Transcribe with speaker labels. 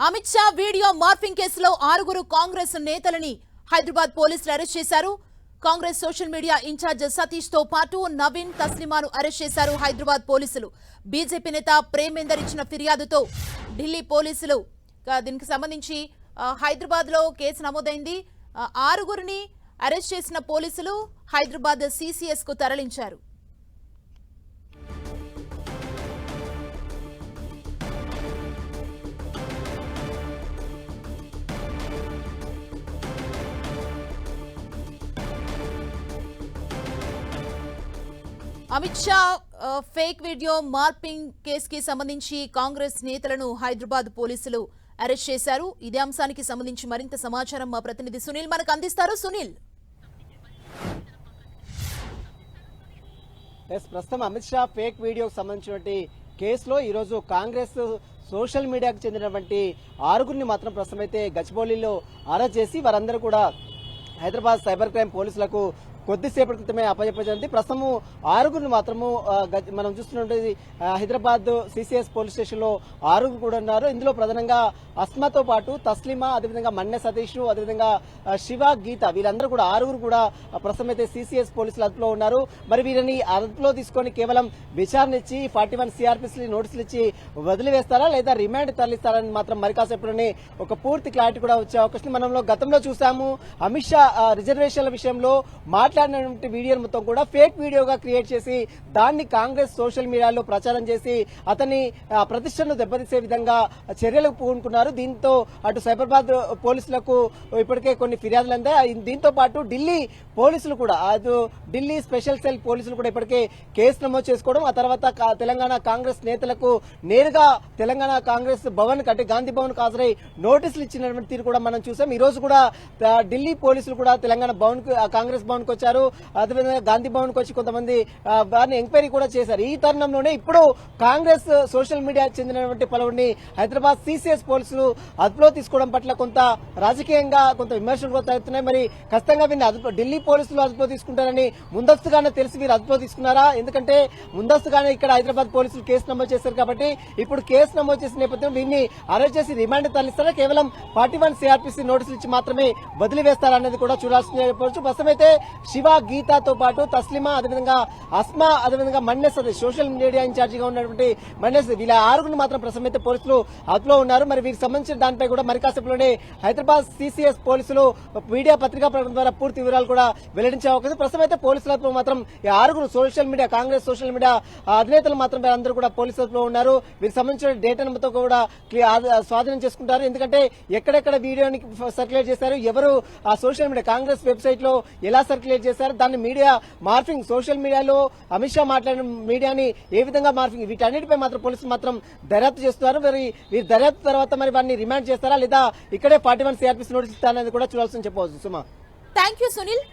Speaker 1: Amit Shah video morphing కేసులో ఆరుగురు కాంగ్రెస్ నేతలని హైదరాబాద్ పోలీసులు అరెస్ట్ చేశారు. కాంగ్రెస్ సోషల్ మీడియా ఇన్ఛార్జ్ సతీష్తో పాటు నవీన్ తస్లిమాను అరెస్ట్ చేశారు హైదరాబాద్ పోలీసులు. బీజేపీ నేత ప్రేమేందర్ ఇచ్చిన ఫిర్యాదుతో ఢిల్లీ పోలీసులు దీనికి సంబంధించి హైదరాబాద్లో కేసు నమోదైంది. ఆరుగురిని అరెస్ట్ చేసిన పోలీసులు హైదరాబాద్ సిసిఎస్కు తరలించారు. Amit Shah fake video morphing కేసుకి సంబంధించి కాంగ్రెస్ నేతలను హైదరాబాద్ పోలీసులు అరెస్ట్ చేశారు. ఇదే అంశానికి సంబంధించి మరింత సమాచారం మా ప్రతినిధి సునీల్ మనకు అందిస్తారు. సునీల్.
Speaker 2: ఎస్ ప్రస్తుతం అమిత్ షా ఫేక్ వీడియోకి సంబంధించినటువంటి కేసులో ఈరోజు కాంగ్రెస్ సోషల్ మీడియాకు చెందినటువంటి ఆరుగురిని మాత్రం ప్రస్తుతం అయితే గచ్చిబౌలిలో అరెస్ట్ చేసి వారందరూ కూడా హైదరాబాద్ సైబర్ క్రైమ్ పోలీసులకు కొద్దిసేపటి క్రితమే అప్పచెప్పజంది ప్రస్తుతము ఆరుగురిని మాత్రము మనం చూస్తున్నటువంటి హైదరాబాద్ సిసిఎస్ పోలీస్ స్టేషన్లో ఆరుగురు కూడా ఉన్నారు. ఇందులో ప్రధానంగా అస్మాతో పాటు తస్లిమా అదేవిధంగా మన్నె సతీష్ అదేవిధంగా శివ గీత వీళ్ళందరూ కూడా ఆరుగురు కూడా ప్రస్తుతం అయితే సిసిఎస్ పోలీసులు అదుపులో ఉన్నారు. మరి వీరిని అదుపులో తీసుకొని కేవలం విచారణ ఇచ్చి ఫార్టీ వన్ సిఆర్పిసి నోటీసులు ఇచ్చి వదిలివేస్తారా లేదా రిమాండ్ తరలిస్తారని మాత్రం మరి కాసేపులోనే ఒక పూర్తి క్లారిటీ కూడా వచ్చే అవకాశం మనంలో గతంలో చూసాము అమిత్ షా రిజర్వేషన్ల విషయంలో మాట్లాడినటువంటి వీడియోను మొత్తం కూడా ఫేక్ వీడియోగా క్రియేట్ చేసి దాన్ని కాంగ్రెస్ సోషల్ మీడియాలో ప్రచారం చేసి అతని ప్రతిష్టను దెబ్బతీసే విధంగా చర్యలకు పూనుకున్నారు. దీంతో అటు సైబరాబాద్ పోలీసులకు ఇప్పటికే కొన్ని ఫిర్యాదులు అందాయి. దీంతో పాటు ఢిల్లీ పోలీసులు కూడా అటు ఢిల్లీ స్పెషల్ సెల్ పోలీసులు కూడా ఇప్పటికే కేసు నమోదు చేసుకోవడం ఆ తర్వాత తెలంగాణ కాంగ్రెస్ నేతలకు నేరుగా తెలంగాణ కాంగ్రెస్ భవన్ అంటే గాంధీ భవన్ హాజరై నోటీసులు ఇచ్చినటువంటి తీరు కూడా మనం చూసాం. ఈ రోజు కూడా ఢిల్లీ పోలీసులు కూడా తెలంగాణ భవన్ కాంగ్రెస్ భవన్కు వచ్చారు అదేవిధంగా గాంధీ భవన్ వచ్చి కొంతమంది వారిని ఎంక్వైరీ కూడా చేశారు. ఈ తరుణంలోనే ఇప్పుడు కాంగ్రెస్ సోషల్ మీడియా చెందినటువంటి పలువురిని హైదరాబాద్ సిసిఎస్ పోలీసులు అదుపులో తీసుకోవడం పట్ల కొంత రాజకీయంగా కొంత విమర్శలు కూడా తగ్గుతున్నాయి మరి ఖచ్చితంగా వీరిని ఢిల్లీ పోలీసులు అదుపులో తీసుకుంటారని ముందస్తుగానే తెలిసి వీరు అదుపులో తీసుకున్నారా? ఎందుకంటే ముందస్తుగానే ఇక్కడ హైదరాబాద్ పోలీసులు కేసు నమోదు చేశారు కాబట్టి ఇప్పుడు కేసు నమోదు చేసిన నేపథ్యం వీరిని అరెస్ట్ చేసి రిమాండ్ తరలిస్తారా? కేవలం ఫార్టీ వన్ సిఆర్పిసి నోటీసులు ఇచ్చి మాత్రమే వదిలివేస్తారా అనేది కూడా చూడాల్సిన చెప్పవచ్చు. ప్రస్తుతం అయితే శివ గీతాతో పాటు తస్లిమా అదేవిధంగా అస్మా అదేవిధంగా మన్నెస్ సోషల్ మీడియా ఇన్ఛార్జిగా ఉన్నటువంటి మన్నెస్ వీళ్ళ ఆరుగురిని మాత్రం ప్రస్తుతం అయితే పోలీసులు అదుపులో ఉన్నారు. మరి వీరికి సంబంధించిన దానిపై కూడా మరి కాసేపులోనే హైదరాబాద్ సిసిఎస్ పోలీసులు మీడియా పత్రికా ప్రకటన ద్వారా పూర్తి వివరాలు కూడా వెల్లడించే అవకాశం ప్రస్తుతం అయితే పోలీసుల మాత్రం ఈ ఆరుగురు social media Congress social media అధినేతలు మాత్రం వీరందరూ కూడా పోలీసు అదుపులో ఉన్నారు. వీరికి సంబంధించిన డేటాను మొత్తం కూడా స్వాధీనం చేసుకుంటారు. ఎందుకంటే ఎక్కడెక్కడ వీడియోని సర్క్యులేట్ చేశారు ఎవరు ఆ సోషల్ మీడియా కాంగ్రెస్ వెబ్సైట్లో ఎలా సర్క్యులేట్ చేశారు. దాన్ని మీడియా మార్ఫింగ్ సోషల్ మీడియాలో అమిత్ షా మాట్లాడిన మీడియాని ఏ విధంగా మార్ఫింగ్ వీటన్నిటిపై మాత్రం పోలీసులు మాత్రం దర్యాప్తు చేస్తున్నారు. మరి వీరి దర్యాప్తు తర్వాత మరి వారిని రిమాండ్ చేస్తారా లేదా ఇక్కడే ఫార్టీ వన్ సిఆర్పీసీ నోటీస్ ఇస్తారనేది కూడా చూడాల్సి చెప్పవచ్చు. సుమా.
Speaker 1: Thank you Sunil